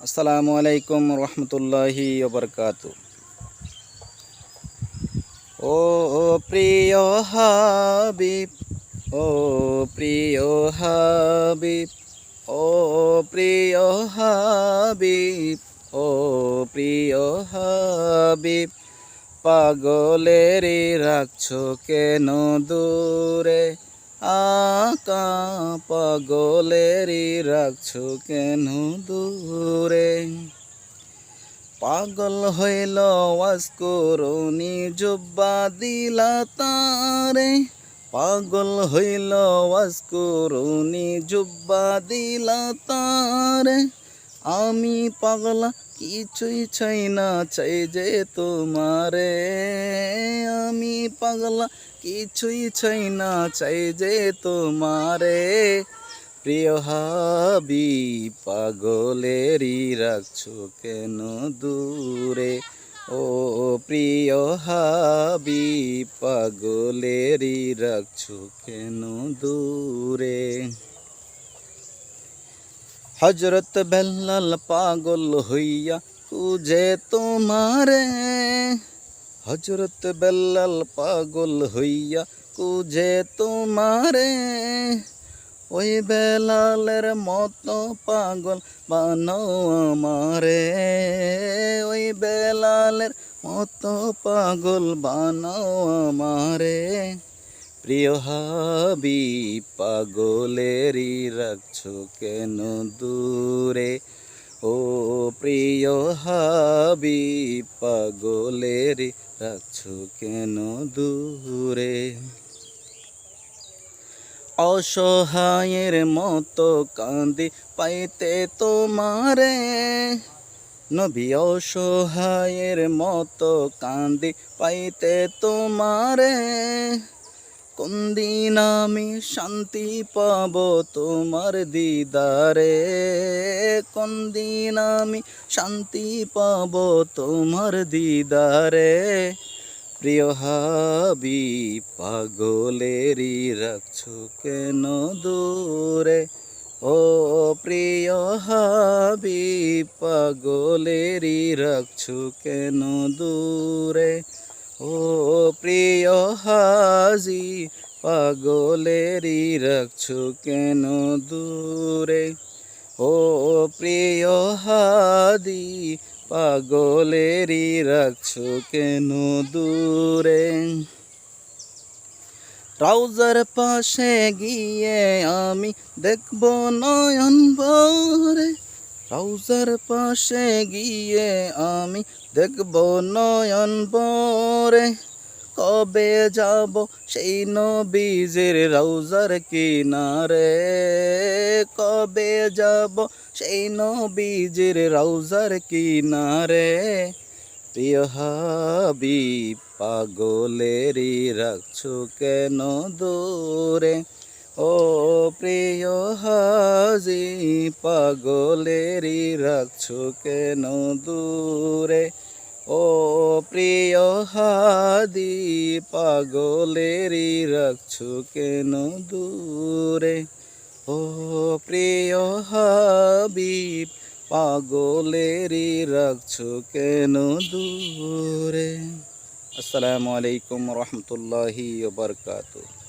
আসসালামু আলাইকুম রহমতুল্লাহি ওবরকাত। ও প্রিয় হাবিব, ও প্রিয় হাবিব, ও প্রিয় হাবিব, ও প্রিয় হাবিব, পাগলেরই রাখছো কেন দূরে? আকা পাগলেরই রাখছো কেন দূরে? পাগল হইল, ওয়াজ জুব্বা দিলা তারে। পাগল হইল, ওয়াজ জুব্বা দিলা তারে। আমি পাগলা কিছুই চাই না, চাই যে তোমারে। আমি পাগলা, কিছুই চাই না, চাই যে তোমারে। প্রিয় হাবি, পাগলেরই রাখছো কেন দূরে। ও প্রিয় হাবি, পাগলেরই রাখছো কেন দূরে। হজরত বেল্লাল পাগল হইয়া খুঁজে তোমারে। হজরত বেল্লাল পাগল হইয়া খুঁজে তোমারে। ওই বেলালের মতো পাগল বানো আমারে। ওই বেলালের মতো পাগল বানাও আমারে। প্রিয় হাবি, পাগলেরই রাখছো কেন দূরে? ও প্রিয় হাবি, পাগলেরই রাখছো কেন দূরে? অসহায়ের মতো কান্দি পাইতে তোমারে। নবী, অসহায়ের মতো কান্দি পাইতে তোমারে। কোন দিন আমি শান্তি পাব তোমার দিদারে? কোন দিন আমি শান্তি পাব তোমার দিদারে? প্রিয় হাবি, পাগলেরই রাখছো কেন দূরে? ও প্রিয় হাবি, পাগলেরই রাখছো কেন দূরে? ও প্রিয় হাজি পাগলেরই রাখছো কেন দূরে? ও প্রিয় হাদি পাগলেরই রাখছো কেন দূরে? ট্রাউজার পাশে গিয়ে আমি দেখব নয়ন ভরে। ট্রাউজার পাশে গিয়ে আমি দেখব নয়ন ভরে। কবে যাব সেই নবীজের রৌজার কিনারে? কবে যাব সেই নবীজের রৌজার কিনারে? প্রিয় হাবি পাগলেরই রাখছো কেন দূরে? ও প্রিয় হাজি, পাগলেরই রাখছো কেন দূরে? ও প্রিয় হাদি, পাগলেরই রাখছো কেন দূরে? ও প্রিয় হাবিব, পাগলেরই রাখছো কেন দূরে? আসসালামু আলাইকুম রহমতুল্লাহি বারকাতুহ।